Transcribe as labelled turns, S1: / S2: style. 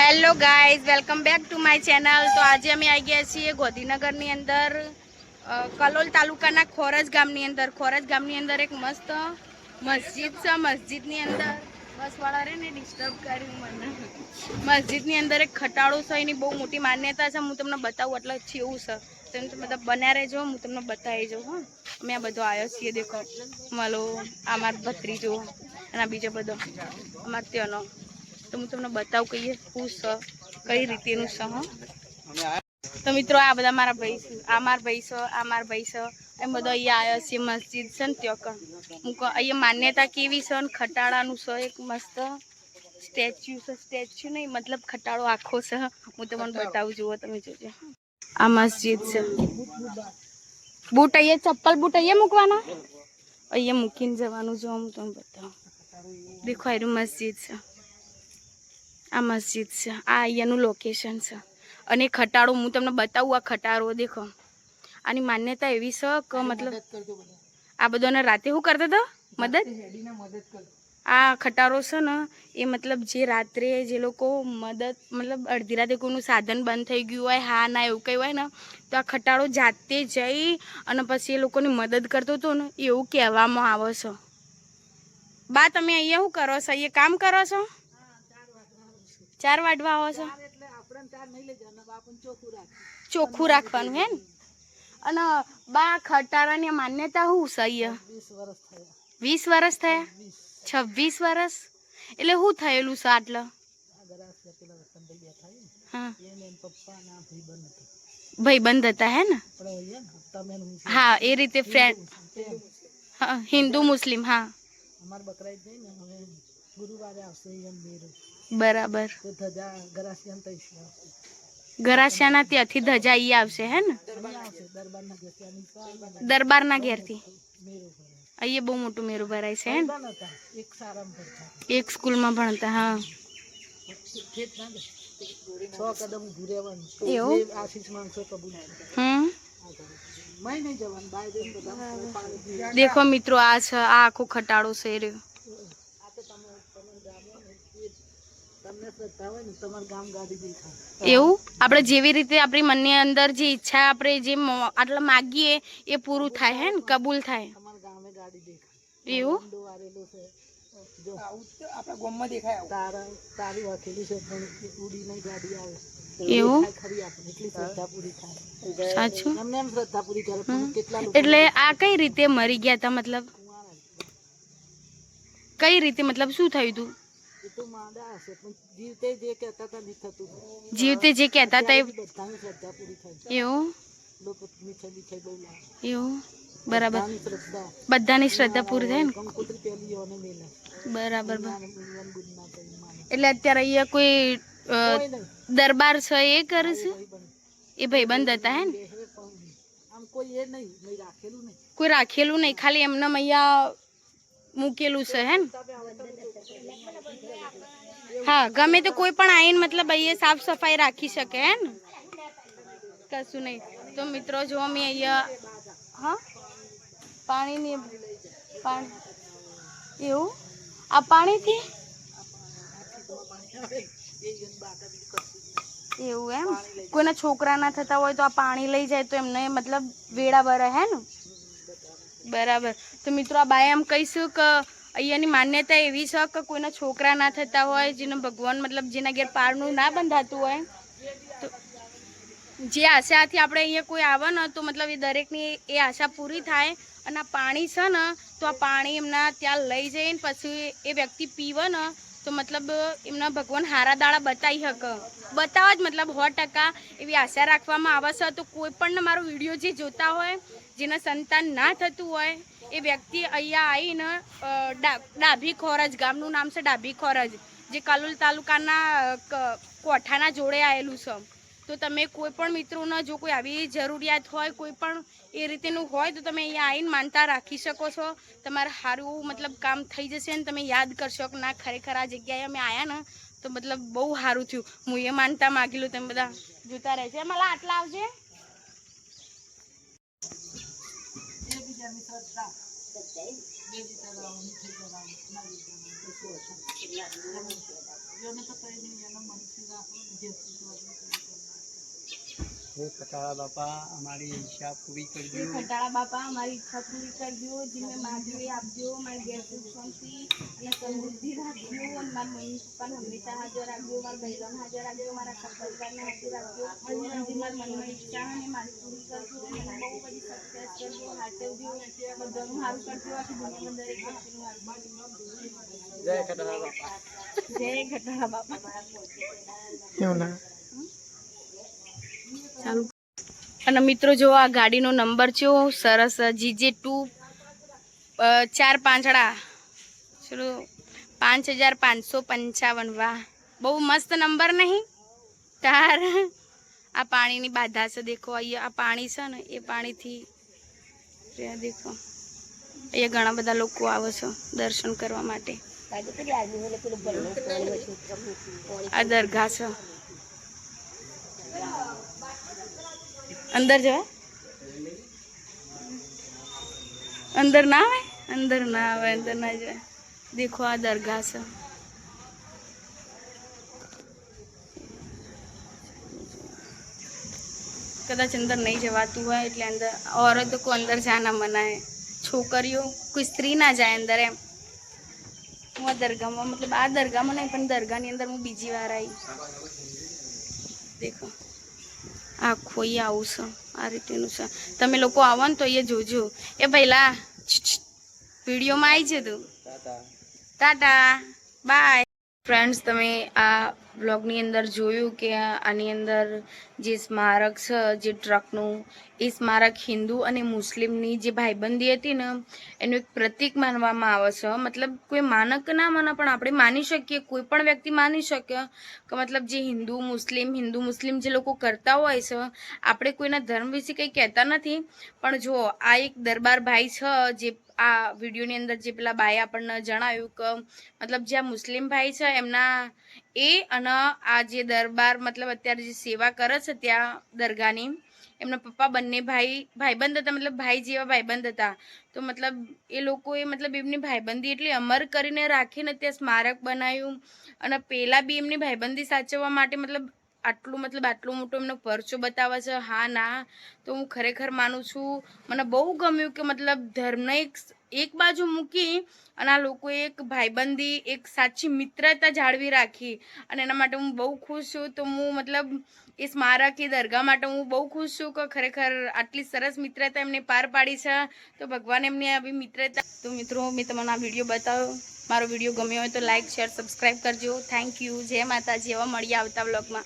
S1: Hello guys welcome back to my channel તો આજે અમે આવી ગયા છીએ ગોધીનગરની અંદર કલોલ તાલુકાના ખોરજ ગામની અંદર. ખોરજ ગામની અંદર એક મસ્ત મસ્જિદ છે. મસ્જિદની અંદર બસવાળા રે ને ડિસ્ટર્બ કર્યું મને. મસ્જિદની અંદર એક ખટાળો છે. એની બહુ મોટી માન્યતા છે. હું તમને બતાવું એટલે છેવું છે તેમ તો બધા બન્યા રહેજો. હું તમને બતાવી જાઉં, હા. અમે આ બધો આવ્યો છીએ, દેખો. મારો આ મારો ભત્રીજો અને બીજો બધો. અમાર ત્યાંનો. તો હું તમને બતાવું કહીએ શું સ, કઈ રીતેનું સ તો મિત્રો, આ બધા મારા ભાઈ છે. આ મારા ભાઈ છે આ મારા ભાઈ છે એમ બધો અહીંયા આવ્યો છે મસ્જિદ, છે ને ત્યાં કણ. અહીંયા માન્યતા કેવી છે ને? ખટાડાનું છે એક મસ્ત સ્ટેચ્યુ છે. સ્ટેચ્યુ નહીં, મતલબ ખટાડો આખો છે હું તમને બતાવું, જુઓ તમે જોજો. આ મસ્જિદ છે. બૂટ અહીંયા, ચપ્પલ બૂટ અહીંયા મૂકવાના? અહીંયા મૂકીને જવાનું, જો હું તમને બતાવું. દેખો એનું મસ્જિદ છે. આ મસ્જિદ છે. આ અહીંયાનું લોકેશન છે. અને ખટારો હું તમને બતાવું આ ખટારો દેખો. આની માન્યતા એવી છે કે મતલબ આ બધાને રાતે શું કરતા હતા? મદદ? આ ખટારો છે ને એ મતલબ જે રાત્રે જે લોકો મદદ મતલબ અડધી રાતે કોઈનું સાધન બંધ થઈ ગયું હોય હા ના એવું કંઈ હોય ને તો આ ખટારો જાતે જઈ અને પછી એ લોકોની મદદ કરતો હતો ને એવું કહેવામાં આવે છે. બા તમે અહીંયા શું કરો છો? અહીંયા કામ કરો છો? ચાર વાડવા આવો છો? ચોખ્ખું રાખવાનું. હે ને અને બા ખટારાની માન્યતા શું સહી વીસ વર્ષ થયા. છવ્વીસ વર્ષ એટલે શું થયેલું છે આટલે? હા. ભાઈ બંધ હતા હે ને? હા એ રીતે ફ્રેન્ડ હા હિન્દુ મુસ્લિમ હા.
S2: અમાર બકરા ગઈ ને હવે ગુરુવારે આવશે એમ બેરો
S1: બરાબર
S2: તો ધજા ગરાસિયાન તૈસી આવશે
S1: ગરાસિયાના ત્યાંથી ધજા ઈ આવશે હે ને
S2: અહીંયા આવશે દરબારના ઘેસિયાની સાલ
S1: દરબારના ઘેરથી
S2: મેરો ભરે
S1: અહીંયા બહુ મોટું મેરું ભરાય છે હે ને
S2: બન હતા એક સારામાં ભરતા
S1: એક સ્કૂલમાં ભણતા હા
S2: ઠેઠ ના દે છ કદમ ઊભું રહેવાનું
S1: એવું?
S2: જે આશીષ માંગશો કબૂલ થશે.
S1: હમ
S2: આ કરે. મય નહીં જવાનું બહાર જઈને બધા પાણી પીવા.
S1: દેખો મિત્રો આ છે આ આખો ખટાડો છે એ રહ્યો એવું આપણે જેવી રીતે આપણી મનની અંદર જે ઈચ્છા આપણે જે મ- આટલા માગીએ એ પૂરું થાય હે ને કબૂલ થાય
S2: તમારા ગામે ગાડી દેખાય
S1: એવું
S2: ઊંડો વારેલો છે જો આપણા ગામમાં દેખાય તારા તારી વાકેલી છે પણ એ ઉડી નહીં ગાડી આવે
S1: એવું?
S2: દેખાય ખરી આપણે એટલી શ્રદ્ધા પૂરી થાય
S1: સાચું
S2: એમને એમ શ્રદ્ધા પૂરી કરે પણ
S1: હમ.
S2: કેટલા લોકો
S1: એટલે આ કઈ રીતે મરી ગયા હતા મતલબ
S2: કુંવારા છે.
S1: કઈ રીતે મતલબ શું થયું હતું
S2: એ તો માંદા હશે પણ જીવતે જે કહેતા હતા નહીં થતું
S1: જીવતે જે કહેતા હતા એ
S2: બધાની શ્રદ્ધા પૂરી થાય
S1: એવું
S2: લોકો મીઠાઈ મીઠાઈ બહુ લાવે
S1: એવું બરાબર
S2: બધાની શ્રદ્ધા
S1: બધાની શ્રદ્ધા પૂરી થાય ને
S2: કંકોત્રી પહેલી ઓને મેલે
S1: બરાબર બર-
S2: માને ભગવાન બુદ્ધ ના કરી માને
S1: એટલે અત્યારે અહીંયા કોઈ અ,
S2: કોઈ નહીં.
S1: દરબાર છે એ કરે છે?
S2: કોઈ બને
S1: એ ભાઈબંધ હતા હે ને
S2: બેહરે પણ નહીં. આમ કોઈ એ નહીં. મેં રાખેલું નહીં.
S1: કોઈ રાખેલું નહીં. ખાલી એમને અહીંયા મૂકેલું છે હે ને હા ગમે તે કોઈ પણ આવીને મતલબ અહીંયા સાફ સફાઈ રાખી શકે હે ને કશું નહીં તો મિત્રો જો અમે અહીંયા હા પાણીની પાણી એવું આ પાણીથી એવું એમ કોઈના છોકરા ના થતા હોય તો આ પાણી લઈ જાય તો એમને મતલબ વેડા ભરે હે ને બરાબર તો મિત્રો આ બાય એમ કહીશું કે અહીંયાની માન્યતા એવી છે કે કોઈના છોકરા ના થતા હોય, જેને ભગવાન મતલબ જેના ઘેર પારનું ના બંધાતું હોય, તો જે આશાથી આપણે અહીંયા કોઈ આવે ને તો મતલબ એ દરેકની એ આશા પૂરી થાય અને આ પાણી છે ને, તો આ પાણી એમના ત્યાં લઈ જઈને પછી એ વ્યક્તિ પીવે ને, તો મતલબ એમના ભગવાન હારા દાડા બતાવી શકે. બતાવવા જ મતલબ સો ટકા એવી આશા રાખવામાં આવે છે. તો કોઈ પણ મારો વીડિયો જે જોતા હોય, જેના સંતાન ના થતું હોય એ વ્યક્તિ અહીંયા આવીને ડાભી ખોરજ ગામનું નામ છે ડાભી ખોરજ, જે કલોલ તાલુકાના કોઠાના જોડે આવેલું છે. તો તમે કોઈ પણ મિત્રોને જો કોઈ આવી જરૂરિયાત હોય, કોઈ પણ એ રીતેનું હોય, તો તમે અહીંયા આવીને માનતા રાખી શકો છો. તમારે સારું મતલબ કામ થઈ જશે ને તમે યાદ કરશો કે ના, ખરેખર આ જગ્યાએ અમે આવ્યા ને, તો મતલબ બહુ સારું થયું. હું એ માનતા માગેલું તમે બધા જોતા રહેશે મલા આટલા આવજે.
S2: యోనిత పరిణయం మంచిగా చేస్తుంది હે કટાળા બાપા અમારી ઈચ્છા પૂરી
S1: હે
S2: કરજો
S1: ખટાળા બાપા મારી ઈચ્છા પૂરી કરજો. જે મેં માગી એ આપજો મારી ઘેર સુખ શાંતિ અને સમૃદ્ધિ રાખજો. અને મારા મમ્મી પપ્પાને હંમેશા હાજર રાખજો મારા બહેનોને હાજર રાખજો મારા આખા પરિવારને હાજર રાખજો. અને જે મારી મનમાં ઈચ્છા અને મારી પૂરી કરજો. મને બહુ બધી સક્સેસ કરજો. હાચવજો બધાનું સારું કરજો. આખી દુનિયામાં દરેક વ્યક્તિનું સારું કરજો.
S2: જય કટાળા બાપા.
S1: જય ખટાળા બાપા.
S2: કેવું લાગે?
S1: ચાલુ. અને મિત્રો, જો આ ગાડીનો નંબર છે સરસ, જીજે ટુ ચાર પાંચડા ચલો, પાંચ હજાર પાંચસો પંચાવન. વાહ, બહુ મસ્ત નંબર નહીં? તાર, આ પાણીની બાધા છે, દેખો, અહીંયા આ પાણી છે ને, એ પાણીથી દેખો, અહીંયા ઘણા બધા લોકો આવે છે, દર્શન કરવા માટે. આ દરગાહ છે. અંદર જવા અંદર ના આવે અંદર ના આવે અંદર ના જાય દેખો આ દરગાહ છે કદાચ અંદર નહીં જવાતું હોય એટલે અંદર औरत को અંદર જાના મનાય છોકરીઓ કોઈ સ્ત્રી ના જાય અંદર એમ હું આ દરગાહમાં મતલબ આ દરગાહમાં નહીં પણ દરગાહની અંદર હું બીજી વાર આવી દેખો આખું અહીંયા આવું છે. આ રીતેનું છે. તમે લોકો આવો ને તો અહીંયા જોજો. એ પહેલા વિડીયોમાં આવી જતું ટાટા. બાય. ફ્રેન્ડ્સ તમે આ બ્લોગની અંદર જોયું કે આની અંદર જે સ્મારક છે, જે ટ્રકનું, એ સ્મારક હિન્દુ અને મુસ્લિમની જે ભાઈબંધી હતી ને, એનું એક પ્રતીક માનવામાં આવે છે. મતલબ કોઈ માનક ના માને પણ આપણે માની શકીએ, કોઈ પણ વ્યક્તિ માની શકે કે મતલબ જે હિન્દુ, મુસ્લિમ હિન્દુ, મુસ્લિમ જે લોકો કરતા હોય છે, આપણે કોઈના ધર્મ વિશે કંઈ કહેતા નથી. પણ જો આ એક દરબાર ભાઈ છે, જે આ વિડીયોની અંદર જે પેલા બાએ આપણને જણાવ્યું કે, મતલબ જે આ મુસ્લિમ ભાઈ છે, એમના એ અને આ જે દરબાર, મતલબ અત્યારે જે સેવા કરે છે ત્યાં દરગાહની, એમના પપ્પા બંને ભાઈ, ભાઈબંધ હતા, મતલબ ભાઈ જેવા ભાઈબંધ હતા. તો મતલબ એ લોકોએ મતલબ એમની ભાઈબંધી એટલી અમર કરીને રાખીને ત્યાં સ્મારક બનાવ્યું અને પહેલાં બી એમની ભાઈબંધી સાચવવા માટે મતલબ આટલું મતલબ આટલો મોટો એમનો પરચો બતાવે છે? હા, ના. તો હું ખરેખર માનું છું. મને બહુ ગમ્યું કે મતલબ ધર્મને એક એક બાજુ મૂકી અને આ લોકોએ એક ભાઈબંધી, એક સાચી મિત્રતા જાળવી રાખી. અને એના માટે હું બહુ ખુશ છું. તો હું મતલબ એ સ્મારક, એ દરગાહ માટે હું બહુ ખુશ છું કે ખરેખર આટલી સરસ મિત્રતા એમને પાર પાડી છે. તો ભગવાન એમની આવી મિત્રતા તો મિત્રો, મેં તમને આ વીડિયો બતાવ્યો. મારો વીડિયો ગમ્યો હોય તો લાઇક શેર, સબસ્ક્રાઈબ કરજો. Thank you. જય માતાજી. એવા મળીએ આવતા વ્લોગમાં.